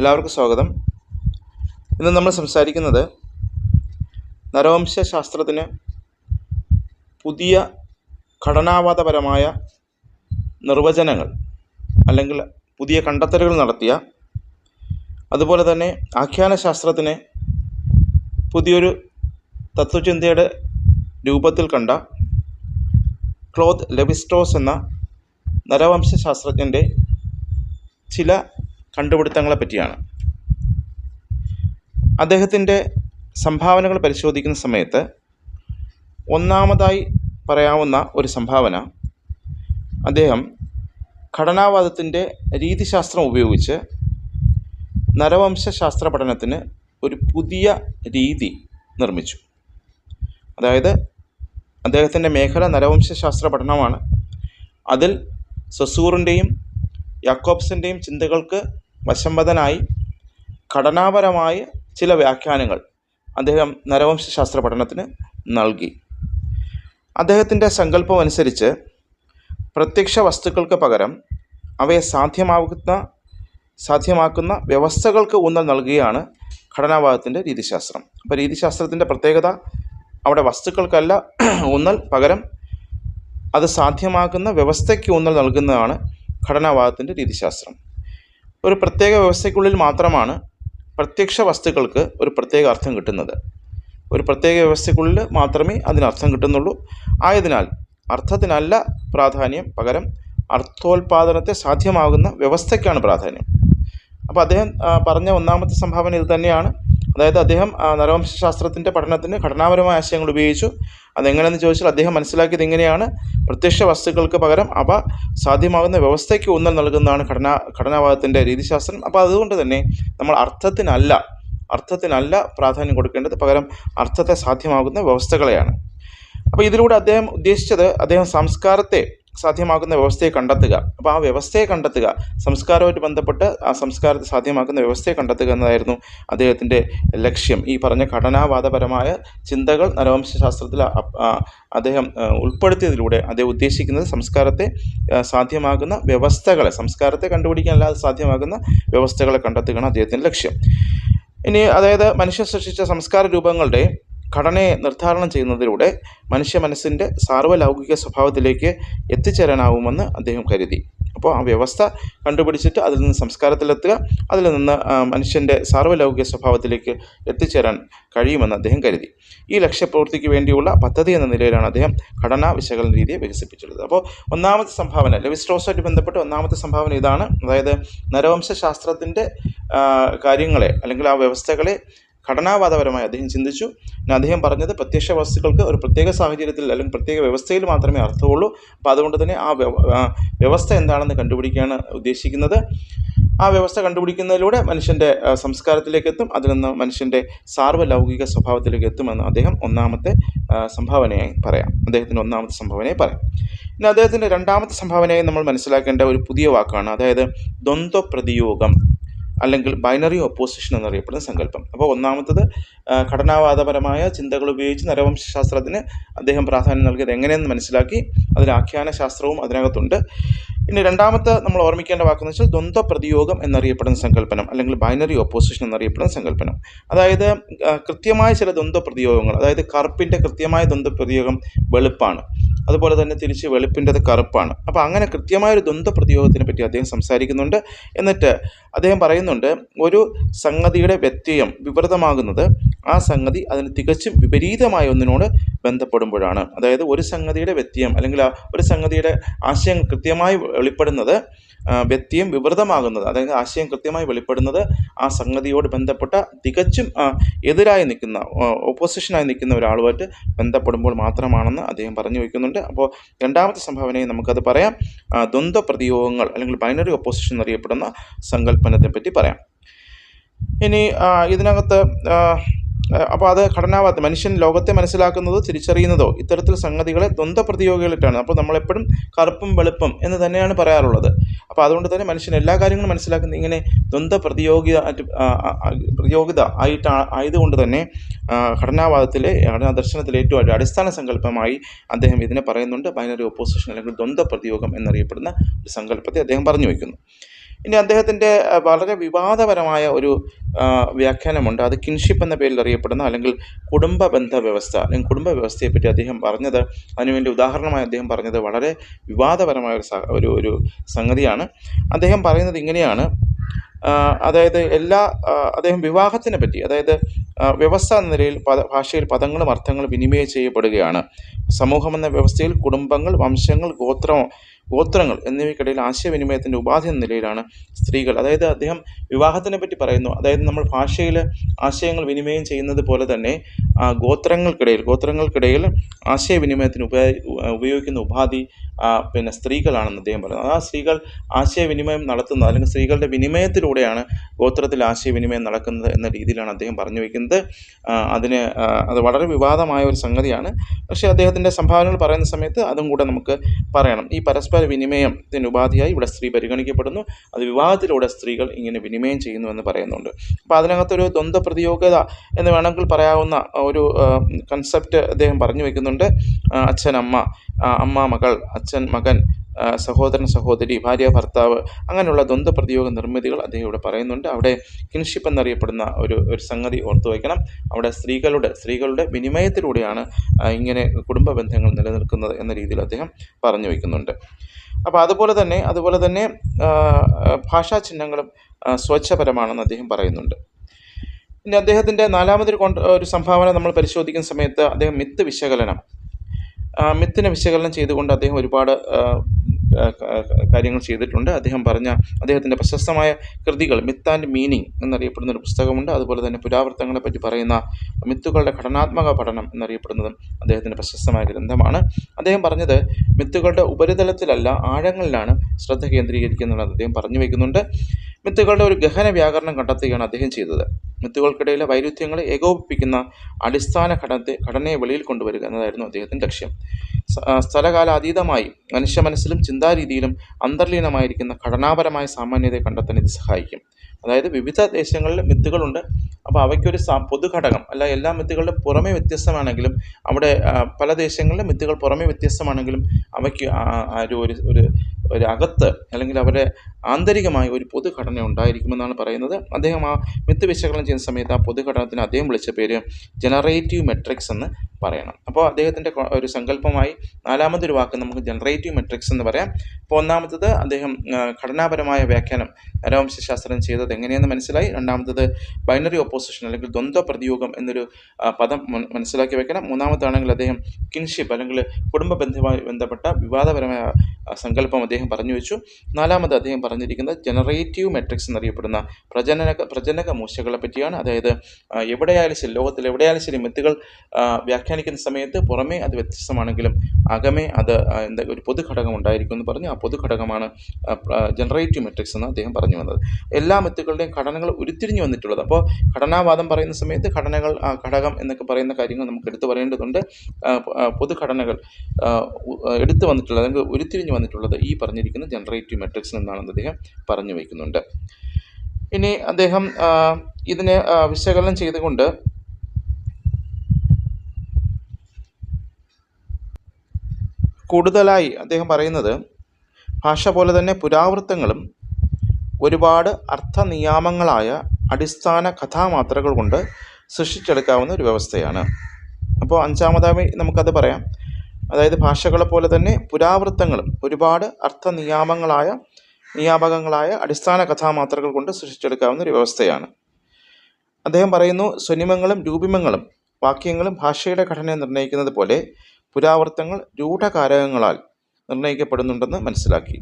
എല്ലാവർക്കും സ്വാഗതം. ഇന്ന് നമ്മൾ സംസാരിക്കുന്നത് നരവംശ ശാസ്ത്രത്തിന് പുതിയ ഘടനാവാദപരമായ നിർവചനങ്ങൾ അല്ലെങ്കിൽ പുതിയ കണ്ടെത്തലുകൾ നടത്തിയ അതുപോലെ തന്നെ ആഖ്യാന ശാസ്ത്രത്തിന് പുതിയൊരു തത്വചിന്തയുടെ രൂപത്തിൽ കണ്ട ക്ലോത്ത് ലെബിസ്റ്റോസ് എന്ന നരവംശ ശാസ്ത്രജ്ഞന്റെ ചില കണ്ടുപിടുത്തങ്ങളെ പറ്റിയാണ്. അദ്ദേഹത്തിന്റെ സംഭാവനകൾ പരിശോധിക്കുന്ന സമയത്ത് ഒന്നാമതായി പറയാവുന്ന ഒരു സംഭാവന അദ്ദേഹം ഘടനാവാദത്തിന്റെ രീതിശാസ്ത്രം ഉപയോഗിച്ച് നരവംശാസ്ത്ര പഠനത്തിന് ഒരു പുതിയ രീതി നിർമ്മിച്ചു. അതായത് അദ്ദേഹത്തിന്റെ മേഖല നരവംശാസ്ത്ര പഠനമാണ്. അതിൽ സസൂറിന്റെയും യാക്കോബ്സിന്റെയും ചിന്തകൾക്ക് വശംവദനായി ഘടനാപരമായ ചില വ്യാഖ്യാനങ്ങൾ അദ്ദേഹം നരവംശാസ്ത്ര പഠനത്തിന് നൽകി. അദ്ദേഹത്തിന്റെ സങ്കല്പം അനുസരിച്ച് പ്രത്യക്ഷ വസ്തുക്കൾക്ക് പകരം അവയെ സാധ്യമാകുന്ന സാധ്യമാക്കുന്ന വ്യവസ്ഥകൾക്ക് ഊന്നൽ നൽകുകയാണ് ഘടനാഭാഗത്തിന്റെ രീതിശാസ്ത്രം. അപ്പോൾ രീതിശാസ്ത്രത്തിന്റെ പ്രത്യേകത അവിടെ വസ്തുക്കൾക്കല്ല ഊന്നൽ പകരം അത് സാധ്യമാക്കുന്ന വ്യവസ്ഥയ്ക്ക് ഊന്നൽ നൽകുന്നതാണ് ഘടനാഭാഗത്തിന്റെ രീതിശാസ്ത്രം. ഒരു പ്രത്യേക വ്യവസ്ഥയ്ക്കുള്ളിൽ മാത്രമാണ് പ്രത്യക്ഷ വസ്തുക്കൾക്ക് ഒരു പ്രത്യേക അർത്ഥം കിട്ടുന്നത്. ഒരു പ്രത്യേക വ്യവസ്ഥയ്ക്കുള്ളിൽ മാത്രമേ അതിന് അർത്ഥം കിട്ടുന്നുള്ളൂ. ആയതിനാൽ അർത്ഥത്തിനല്ല പ്രാധാന്യം പകരം അർത്ഥോൽപാദനത്തെ സാധ്യമാകുന്ന വ്യവസ്ഥയ്ക്കാണ് പ്രാധാന്യം. അപ്പോൾ അദ്ദേഹം പറഞ്ഞ ഒന്നാമത്തെ സംഭാവന ഇത് തന്നെയാണ്. അതായത് അദ്ദേഹം നരവംശാസ്ത്രത്തിന്റെ പഠനത്തിന് ഘടനാപരമായ ആശയങ്ങൾ ഉപയോഗിച്ചു. അതെങ്ങനെയെന്ന് ചോദിച്ചാൽ അദ്ദേഹം മനസ്സിലാക്കിയത് ഇങ്ങനെയാണ്. പ്രത്യക്ഷ വസ്തുക്കൾക്ക് പകരം അവ സാധ്യമാകുന്ന വ്യവസ്ഥയ്ക്ക് ഊന്നൽ നൽകുന്നതാണ് ഘടനാ ഘടനാവാദത്തിന്റെ രീതിശാസ്ത്രം. അപ്പോൾ അതുകൊണ്ട് തന്നെ നമ്മൾ അർത്ഥത്തിനല്ല അർത്ഥത്തിനല്ല പ്രാധാന്യം കൊടുക്കേണ്ടത്. പകരം അർത്ഥത്തെ സാധ്യമാകുന്ന വ്യവസ്ഥകളെയാണ്. അപ്പോൾ ഇതിലൂടെ അദ്ദേഹം ഉദ്ദേശിച്ചത് അദ്ദേഹം സംസ്കാരത്തെ സാധ്യമാക്കുന്ന വ്യവസ്ഥയെ കണ്ടെത്തുക. അപ്പോൾ ആ വ്യവസ്ഥയെ കണ്ടെത്തുക സംസ്കാരവുമായിട്ട് ബന്ധപ്പെട്ട് ആ സംസ്കാരത്തെ സാധ്യമാക്കുന്ന വ്യവസ്ഥയെ കണ്ടെത്തുക എന്നതായിരുന്നു അദ്ദേഹത്തിന്റെ ലക്ഷ്യം. ഈ പറഞ്ഞ ഘടനാവാദപരമായ ചിന്തകൾ നരവംശാസ്ത്രത്തിൽ അദ്ദേഹം ഉൾപ്പെടുത്തിയതിലൂടെ അദ്ദേഹം ഉദ്ദേശിക്കുന്നത് സംസ്കാരത്തെ സാധ്യമാകുന്ന വ്യവസ്ഥകളെ സംസ്കാരത്തെ കണ്ടുപിടിക്കാനല്ലാതെ സാധ്യമാകുന്ന വ്യവസ്ഥകളെ കണ്ടെത്തുകയാണ് അദ്ദേഹത്തിന്റെ ലക്ഷ്യം. ഇനി അതായത് മനുഷ്യ സൃഷ്ടിച്ച സംസ്കാര രൂപങ്ങളുടെ ഘടനയെ നിർദ്ധാരണം ചെയ്യുന്നതിലൂടെ മനുഷ്യ മനസ്സിന്റെ സാർവലൗകിക സ്വഭാവത്തിലേക്ക് എത്തിച്ചേരാനാവുമെന്ന് അദ്ദേഹം കരുതി. അപ്പോൾ ആ വ്യവസ്ഥ കണ്ടുപിടിച്ചിട്ട് അതിൽ നിന്ന് സംസ്കാരത്തിലെത്തുക അതിൽ നിന്ന് മനുഷ്യന്റെ സാർവലൗകിക സ്വഭാവത്തിലേക്ക് എത്തിച്ചേരാൻ കഴിയുമെന്ന് അദ്ദേഹം കരുതി. ഈ ലക്ഷ്യപ്രവൃത്തിക്ക് വേണ്ടിയുള്ള പദ്ധതി എന്ന നിലയിലാണ് അദ്ദേഹം ഘടനാ വിശകലന രീതിയെ വികസിപ്പിച്ചെടുത്തത് അപ്പോൾ ഒന്നാമത്തെ സംഭാവന ലെവിസ്ട്രോസുമായിട്ട് ബന്ധപ്പെട്ട് ഒന്നാമത്തെ സംഭാവന ഇതാണ്. അതായത് നരവംശാസ്ത്രത്തിന്റെ കാര്യങ്ങളെ അല്ലെങ്കിൽ ആ വ്യവസ്ഥകളെ ഘടനാവാദപരമായി അദ്ദേഹം ചിന്തിച്ചു. പിന്നെ അദ്ദേഹം പറഞ്ഞത് പ്രത്യക്ഷ വസ്തുക്കൾക്ക് ഒരു പ്രത്യേക സാഹചര്യത്തിൽ അല്ലെങ്കിൽ പ്രത്യേക വ്യവസ്ഥയിൽ മാത്രമേ അർത്ഥമുള്ളൂ. അപ്പോൾ അതുകൊണ്ട് തന്നെ ആ വ്യവസ്ഥ എന്താണെന്ന് കണ്ടുപിടിക്കുകയാണ് ഉദ്ദേശിക്കുന്നത്. ആ വ്യവസ്ഥ കണ്ടുപിടിക്കുന്നതിലൂടെ മനുഷ്യന്റെ സംസ്കാരത്തിലേക്ക് എത്തും. അതിൽ നിന്ന് മനുഷ്യന്റെ സാർവലൗകിക സ്വഭാവത്തിലേക്ക് എത്തുമെന്ന് അദ്ദേഹം ഒന്നാമത്തെ സംഭാവനയായി പറയാം. അദ്ദേഹത്തിന്റെ ഒന്നാമത്തെ സംഭാവനയായി പറയാം. ഇനി അദ്ദേഹത്തിന്റെ രണ്ടാമത്തെ സംഭാവനയായി നമ്മൾ മനസ്സിലാക്കേണ്ട ഒരു പുതിയ വാക്കാണ്. അതായത് ദ്വന്ദ്വ പ്രതിയോഗം അല്ലെങ്കിൽ ബൈനറി ഓപ്പോസിഷൻ എന്നറിയപ്പെടുന്ന സങ്കല്പം. അപ്പോൾ ഒന്നാമത്തത് ഘടനാവാദപരമായ ചിന്തകൾ ഉപയോഗിച്ച് നരവംശാസ്ത്രത്തിന് അദ്ദേഹം പ്രാധാന്യം നൽകിയത് എങ്ങനെയെന്ന് മനസ്സിലാക്കി. അതിൽ ആഖ്യാന ശാസ്ത്രവും അതിനകത്തുണ്ട്. ഇനി രണ്ടാമത്തെ നമ്മൾ ഓർമ്മിക്കേണ്ട വാക്കെന്ന് വെച്ചാൽ ദ്വന്ദ്വ പ്രതിയോഗം എന്നറിയപ്പെടുന്ന സങ്കല്പനം അല്ലെങ്കിൽ ബൈനറി ഓപ്പോസിഷൻ എന്നറിയപ്പെടുന്ന സങ്കല്പനം. അതായത് കൃത്യമായ ചില ദ്വന്ദ്വ പ്രതിയോഗങ്ങൾ അതായത് കറുപ്പിന്റെ കൃത്യമായ ദ്വന്ദ്വ പ്രതിയോഗം വെളുപ്പാണ്. അതുപോലെ തന്നെ തിരിച്ച് വെളുപ്പിന്റെത് കറുപ്പാണ്. അപ്പോൾ അങ്ങനെ കൃത്യമായ ഒരു ദ്വന്ദ്വ പ്രതിയോഗത്തിനെ പറ്റി അദ്ദേഹം സംസാരിക്കുന്നുണ്ട്. എന്നിട്ട് അദ്ദേഹം പറയുന്നുണ്ട് ഒരു സംഗതിയുടെ വ്യത്യയം വിപരീതമാകുന്നത് ആ സംഗതി അതിന് തികച്ചും വിപരീതമായ ഒന്നിനോട് ബന്ധപ്പെടുമ്പോഴാണ്. അതായത് ഒരു സംഗതിയുടെ വ്യത്യയം അല്ലെങ്കിൽ ഒരു സംഗതിയുടെ ആശയം കൃത്യമായി വെളിപ്പെടുന്നത് വ്യത്യയം വിപരീതമാകുന്നത് അതായത് ആശയം കൃത്യമായി വെളിപ്പെടുന്നത് ആ സംഗതിയോട് ബന്ധപ്പെട്ട തികച്ചും എതിരായി നിൽക്കുന്ന ഓപ്പോസിഷനായി നിൽക്കുന്ന ഒരാളുമായിട്ട് ബന്ധപ്പെടുമ്പോൾ മാത്രമാണെന്ന് അദ്ദേഹം പറഞ്ഞു വയ്ക്കുന്നുണ്ട്. അപ്പോൾ രണ്ടാമത്തെ സംഭാവനയെ നമുക്കത് പറയാം. ദ്വന്ദ്വ പ്രതിയോഗങ്ങൾ അല്ലെങ്കിൽ ബൈനറി ഓപ്പോസിഷൻ എന്നറിയപ്പെടുന്ന സങ്കല്പനത്തെ പറ്റി പറയാം. ഇനി ഇതിനകത്ത് അപ്പോൾ അത് ഘടനാവാദ മനുഷ്യൻ ലോകത്തെ മനസ്സിലാക്കുന്നതോ തിരിച്ചറിയുന്നതോ ഇത്തരത്തിൽ സംഗതികളെ ദ്വന്ദ്വ പ്രതിയോഗികളിട്ടാണ് അപ്പോൾ നമ്മളെപ്പോഴും കറുപ്പും വെളുപ്പും എന്ന് തന്നെയാണ് പറയാറുള്ളത്. അപ്പോൾ അതുകൊണ്ട് തന്നെ മനുഷ്യൻ എല്ലാ കാര്യങ്ങളും മനസ്സിലാക്കുന്നത് ഇങ്ങനെ ദ്വന്ദ്വ പ്രതിയോഗിത പ്രതിയോഗിത ആയിട്ട് ആയതുകൊണ്ട് തന്നെ ഘടനാവാദത്തിലെ ഘടനാ ദർശനത്തിലെ ഏറ്റവും അടിസ്ഥാന സങ്കല്പമായി അദ്ദേഹം ഇതിനെ പറയുന്നുണ്ട്. ബൈനറി ഓപ്പോസിഷൻ അല്ലെങ്കിൽ ദ്വന്ദ്വ പ്രതിയോഗം എന്നറിയപ്പെടുന്ന ഒരു സങ്കല്പത്തെ അദ്ദേഹം പറഞ്ഞു വയ്ക്കുന്നു. ഇനി അദ്ദേഹത്തിന്റെ വളരെ വിവാദപരമായ ഒരു വ്യാഖ്യാനമുണ്ട്. അത് കിൻഷിപ്പ് എന്ന പേരിൽ അറിയപ്പെടുന്ന അല്ലെങ്കിൽ കുടുംബ ബന്ധ വ്യവസ്ഥ അല്ലെങ്കിൽ കുടുംബ വ്യവസ്ഥയെപ്പറ്റി അദ്ദേഹം പറഞ്ഞത് അതിനുവേണ്ടി ഉദാഹരണമായി അദ്ദേഹം പറഞ്ഞത് വളരെ വിവാദപരമായ ഒരു ഒരു സംഗതിയാണ്. അദ്ദേഹം പറയുന്നത് ഇങ്ങനെയാണ് അതായത് എല്ലാ അദ്ദേഹം വിവാഹത്തിനെ പറ്റി അതായത് വ്യവസ്ഥ എന്ന നിലയിൽ പദ ഭാഷയിൽ പദങ്ങളും അർത്ഥങ്ങളും വിനിമയം ചെയ്യപ്പെടുകയാണ്. സമൂഹം എന്ന വ്യവസ്ഥയിൽ കുടുംബങ്ങൾ വംശങ്ങൾ ഗോത്രം ഗോത്രങ്ങൾ എന്നിവയ്ക്കിടയിൽ ആശയവിനിമയത്തിന്റെ ഉപാധി എന്ന നിലയിലാണ് സ്ത്രീകൾ. അതായത് അദ്ദേഹം വിവാഹത്തിനെ പറ്റി പറയുന്നു. അതായത് നമ്മൾ ഭാഷയിൽ ആശയങ്ങൾ വിനിമയം ചെയ്യുന്നത് പോലെ തന്നെ ഗോത്രങ്ങൾക്കിടയിൽ ഗോത്രങ്ങൾക്കിടയിൽ ആശയവിനിമയത്തിന് ഉപ ഉപയോഗിക്കുന്ന ഉപാധി പിന്നെ സ്ത്രീകളാണെന്ന് അദ്ദേഹം പറയുന്നത് ആ സ്ത്രീകൾ ആശയവിനിമയം നടത്തുന്നത് അല്ലെങ്കിൽ സ്ത്രീകളുടെ വിനിമയത്തിലൂടെയാണ് ഗോത്രത്തിൽ ആശയവിനിമയം നടക്കുന്നത് എന്ന രീതിയിലാണ് അദ്ദേഹം പറഞ്ഞു വയ്ക്കുന്നത് അതിന് അത് വളരെ വിവാദമായ ഒരു സംഗതിയാണ്. പക്ഷേ അദ്ദേഹത്തിന്റെ സംഭാവനകൾ പറയുന്ന സമയത്ത് അതും കൂടെ നമുക്ക് പറയണം. ഈ പരസ്പര വിനിമയത്തിന് ഉപാധിയായി ഇവിടെ സ്ത്രീ പരിഗണിക്കപ്പെടുന്നു. അത് വിവാഹത്തിലൂടെ സ്ത്രീകൾ ഇങ്ങനെ വിനിമയം ചെയ്യുന്നു എന്ന് പറയുന്നുണ്ട്. അപ്പോൾ അതിനകത്തൊരു ദ്വന്ദ്വ പ്രതിയോഗ്യത എന്ന് വേണമെങ്കിൽ പറയാവുന്ന ഒരു കൺസെപ്റ്റ് അദ്ദേഹം പറഞ്ഞു വയ്ക്കുന്നുണ്ട് അച്ഛൻ അമ്മ അമ്മ മകൾ അച്ഛൻ മകൻ സഹോദരൻ സഹോദരി ഭാര്യ ഭർത്താവ് അങ്ങനെയുള്ള ദ്വന്ദ്വ പ്രതിയോഗ നിർമ്മിതികൾ അദ്ദേഹം ഇവിടെ പറയുന്നുണ്ട്. അവിടെ കിൻഷിപ്പ് എന്നറിയപ്പെടുന്ന ഒരു ഒരു സംഗതി ഓർത്തു വയ്ക്കണം. അവിടെ സ്ത്രീകളുടെ സ്ത്രീകളുടെ വിനിമയത്തിലൂടെയാണ് ഇങ്ങനെ കുടുംബ ബന്ധങ്ങൾ നിലനിൽക്കുന്നത് എന്ന രീതിയിൽ അദ്ദേഹം പറഞ്ഞു വയ്ക്കുന്നുണ്ട്. അപ്പോൾ അതുപോലെ തന്നെ അതുപോലെ തന്നെ ഭാഷാ ചിഹ്നങ്ങളും സ്വച്ഛപരമാണെന്ന് അദ്ദേഹം പറയുന്നുണ്ട്. പിന്നെ അദ്ദേഹത്തിന്റെ നാലാമതൊരു ഒരു സംഭാവന നമ്മൾ പരിശോധിക്കുന്ന സമയത്ത് അദ്ദേഹം മിത്ത് വിശകലനം മിത്തിനെ വിശകലനം ചെയ്തുകൊണ്ട് അദ്ദേഹം ഒരുപാട് കാര്യങ്ങൾ ചെയ്തിട്ടുണ്ട്. അദ്ദേഹം പറഞ്ഞ അദ്ദേഹത്തിന്റെ പ്രശസ്തമായ കൃതികൾ മിത്ത് ആൻഡ് മീനിങ് എന്നറിയപ്പെടുന്ന ഒരു പുസ്തകമുണ്ട്. അതുപോലെ തന്നെ പുരാവൃത്തങ്ങളെ പറ്റി പറയുന്ന മിത്തുകളുടെ ഘടനാത്മക പഠനം എന്നറിയപ്പെടുന്നതും അദ്ദേഹത്തിന്റെ പ്രശസ്തമായ ഗ്രന്ഥമാണ്. അദ്ദേഹം പറഞ്ഞത് മിത്തുകളുടെ ഉപരിതലത്തിലല്ല ആഴങ്ങളിലാണ് ശ്രദ്ധ കേന്ദ്രീകരിക്കുന്നത് അദ്ദേഹം പറഞ്ഞു വയ്ക്കുന്നുണ്ട് മിത്തുകളുടെ ഒരു ഗഹന വ്യാകരണം കണ്ടെത്തുകയാണ് അദ്ദേഹം ചെയ്തത്. മിത്തുകൾക്കിടയിലെ വൈരുദ്ധ്യങ്ങളെ ഏകോപിപ്പിക്കുന്ന അടിസ്ഥാന ഘടനത്തെ ഘടനയെ വെളിയിൽ കൊണ്ടുവരിക എന്നതായിരുന്നു അദ്ദേഹത്തിന്റെ ലക്ഷ്യം. സ്ഥലകാലാതീതമായി മനുഷ്യ മനസ്സിലും ചിന്താരീതിയിലും അന്തർലീനമായിരിക്കുന്ന ഘടനാപരമായ സാമാന്യതയെ കണ്ടെത്താൻ ഇത് സഹായിക്കും. അതായത് വിവിധ ദേശങ്ങളിൽ മിത്തുകളുണ്ട്. അപ്പോൾ അവയ്ക്കൊരു പൊതുഘടകം അല്ല എല്ലാ മിത്തുകളുടെ പുറമേ വ്യത്യസ്തമാണെങ്കിലും അവിടെ പല ദേശങ്ങളിലെ മിത്തുകൾ പുറമേ വ്യത്യസ്തമാണെങ്കിലും അവയ്ക്ക് ഒരു ഒരു ഒരു അകത്ത് അല്ലെങ്കിൽ അവരുടെ ആന്തരികമായ ഒരു പൊതുഘടന ഉണ്ടായിരിക്കുമെന്നാണ് പറയുന്നത്. അദ്ദേഹം ആ മിത്ത് വിശകലനം ചെയ്യുന്ന സമയത്ത് ആ പൊതുഘടനത്തിന് അദ്ദേഹം വിളിച്ച പേര് ജനറേറ്റീവ് മെട്രിക്സ് എന്ന് പറയണം. അപ്പോൾ അദ്ദേഹത്തിന്റെ ഒരു സങ്കല്പമായി നാലാമതൊരു വാക്ക് നമുക്ക് ജനറേറ്റീവ് മെട്രിക്സ് എന്ന് പറയാം. അപ്പോൾ ഒന്നാമത്തത് അദ്ദേഹം ഘടനാപരമായ വ്യാഖ്യാനം നരവംശാസ്ത്രം ചെയ്തത് എങ്ങനെയെന്ന് മനസ്സിലായി. രണ്ടാമത്തത് ബൈനറി ഓപ്പോസിഷൻ അല്ലെങ്കിൽ ദ്വന്ദ്വ പ്രതിയോഗം എന്നൊരു പദം മനസ്സിലാക്കി വെക്കണം. മൂന്നാമത്താണെങ്കിൽ അദ്ദേഹം കിൻഷിപ്പ് അല്ലെങ്കിൽ കുടുംബ ബന്ധമായി ബന്ധപ്പെട്ട വിവാദപരമായ സങ്കല്പം അദ്ദേഹം പറഞ്ഞു വെച്ചു. നാലാമത് അദ്ദേഹം പറഞ്ഞിരിക്കുന്നത് ജനറേറ്റീവ് മെട്രിക്സ് എന്നറിയപ്പെടുന്ന പ്രജനക പ്രജനക മൂശകളെ പറ്റിയാണ്. അതായത് എവിടെയായാലും ശരി ലോകത്തിൽ എവിടെയായാലും ശരി മിത്തുകൾ വ്യാഖ്യാനിക്കുന്ന സമയത്ത് പുറമേ അത് വ്യത്യസ്തമാണെങ്കിലും അകമേ അത് എന്താ ഒരു പൊതുഘടകം ഉണ്ടായിരിക്കും എന്ന് പറഞ്ഞു. ആ പൊതുഘടകമാണ് ജനറേറ്റീവ് മെട്രിക്സ് എന്ന് അദ്ദേഹം പറഞ്ഞു വന്നത്. എല്ലാ മിത്തുകളുടെയും ഘടനകൾ ഉരുത്തിരിഞ്ഞു വന്നിട്ടുള്ളത്. അപ്പോൾ ഘടനാവാദം പറയുന്ന സമയത്ത് ഘടനകൾ ഘടകം എന്നൊക്കെ പറയുന്ന കാര്യങ്ങൾ നമുക്ക് എടുത്തു പറയേണ്ടതുണ്ട്. പൊതുഘടനകൾ എടുത്തു വന്നിട്ടുള്ളത് അല്ലെങ്കിൽ ഉരുത്തിരിഞ്ഞു വന്നിട്ടുള്ളത് ഈ പറഞ്ഞിരിക്കുന്ന ജനറേറ്റീവ് മെട്രിക്സ് എന്നാണെന്ന് അദ്ദേഹം പറഞ്ഞു വയ്ക്കുന്നുണ്ട്. ഇനി അദ്ദേഹം ഇതിനെ വിശകലനം ചെയ്തുകൊണ്ട് കൂടുതലായി അദ്ദേഹം പറയുന്നത് ഭാഷ പോലെ തന്നെ പുരാവൃത്തങ്ങളും ഒരുപാട് അർത്ഥനിയാമങ്ങളായ അടിസ്ഥാന കഥാമാത്രകൾ കൊണ്ട് സൃഷ്ടിച്ചെടുക്കാവുന്ന ഒരു വ്യവസ്ഥയാണ്. അപ്പോൾ അഞ്ചാമതായി നമുക്കത് പറയാം. അതായത് ഭാഷകളെ പോലെ തന്നെ പുരാവൃത്തങ്ങളും ഒരുപാട് അർത്ഥനിയാമങ്ങളായ നിയാമകങ്ങളായ അടിസ്ഥാന കഥാമാത്രകൾ കൊണ്ട് സൃഷ്ടിച്ചെടുക്കാവുന്ന ഒരു വ്യവസ്ഥയാണ്. അദ്ദേഹം പറയുന്നു സ്വനിമങ്ങളും രൂപിമങ്ങളും വാക്യങ്ങളും ഭാഷയുടെ ഘടനയെ നിർണയിക്കുന്നത് പോലെ പുരാവൃത്തങ്ങൾ രൂഢകാരകങ്ങളാൽ നിർണയിക്കപ്പെടുന്നുണ്ടെന്ന് മനസ്സിലാക്കി.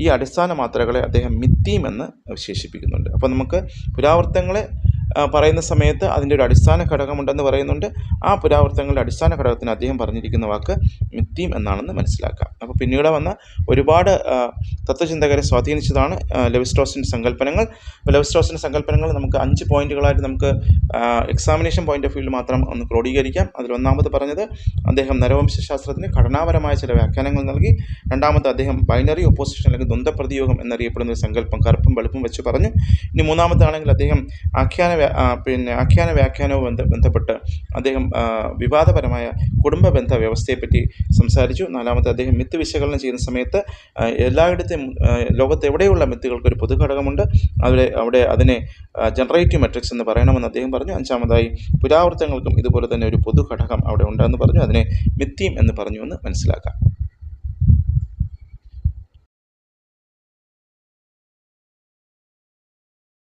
ഈ അടിസ്ഥാന മാത്രകളെ അദ്ദേഹം മിത്തീം എന്ന് വിശേഷിപ്പിക്കുന്നുണ്ട് അപ്പോൾ നമുക്ക് പുരാവർത്തങ്ങളെ ആ, പറയുന്ന സമയത്ത് അതിന്റെ ഒരു അടിസ്ഥാന ഘടകമുണ്ടെന്ന് പറയുന്നുണ്ട്. ആ പുരാവൃത്തങ്ങളുടെ അടിസ്ഥാന ഘടകത്തിന് അദ്ദേഹം പറഞ്ഞിരിക്കുന്ന വാക്ക് മിത്തീം എന്നാണെന്ന് മനസ്സിലാക്കാം. അപ്പോൾ പിന്നീട് വന്ന ഒരുപാട് തത്വചിന്തകരെ സ്വാധീനിച്ചതാണ് ലെവിസ്ട്രോസിന്റെ സങ്കല്പനങ്ങൾ. ലെവിസ്ട്രോസിന്റെ സങ്കല്പനങ്ങൾ നമുക്ക് അഞ്ച് പോയിന്റുകളായിട്ട് നമുക്ക് എക്സാമിനേഷൻ പോയിന്റ് ഓഫ് വ്യൂവിൽ മാത്രം ഒന്ന് ക്രോഡീകരിക്കാം. അതിൽ ഒന്നാമത് പറഞ്ഞത് അദ്ദേഹം നരവംശാസ്ത്രത്തിന് ഘടനാപരമായ ചില വ്യാഖ്യാനങ്ങൾ നൽകി. രണ്ടാമത് അദ്ദേഹം ബൈനറി ഒപ്പോസിഷൻ അല്ലെങ്കിൽ ദ്വന്ദ്വ പ്രതിയോഗം എന്നറിയപ്പെടുന്ന ഒരു സങ്കല്പം കറുപ്പും വെളുപ്പും വെച്ച് പറഞ്ഞു. ഇനി മൂന്നാമത്താണെങ്കിൽ അദ്ദേഹം ആഖ്യാന പിന്നെ ആഖ്യാന വ്യാഖ്യാനവും ബന്ധ ബന്ധപ്പെട്ട് അദ്ദേഹം വിവാദപരമായ കുടുംബ ബന്ധ വ്യവസ്ഥയെപ്പറ്റി സംസാരിച്ചു. നാലാമത്തെ അദ്ദേഹം മിത്ത് വിശകലനം ചെയ്യുന്ന സമയത്ത് എല്ലായിടത്തെയും ലോകത്ത് എവിടെയുള്ള മിത്തുകൾക്ക് ഒരു പൊതു ഘടകമുണ്ട് അവിടെ അവിടെ അതിനെ ജനറേറ്റീവ് മെട്രിക്സ് എന്ന് പറയണമെന്ന് അദ്ദേഹം പറഞ്ഞു. അഞ്ചാമതായി പുരാവൃത്തങ്ങൾക്കും ഇതുപോലെ തന്നെ ഒരു പൊതു ഘടകം അവിടെ ഉണ്ടെന്ന് പറഞ്ഞു. അതിനെ മിത്തിയും എന്ന് പറഞ്ഞു എന്ന് മനസ്സിലാക്കാം.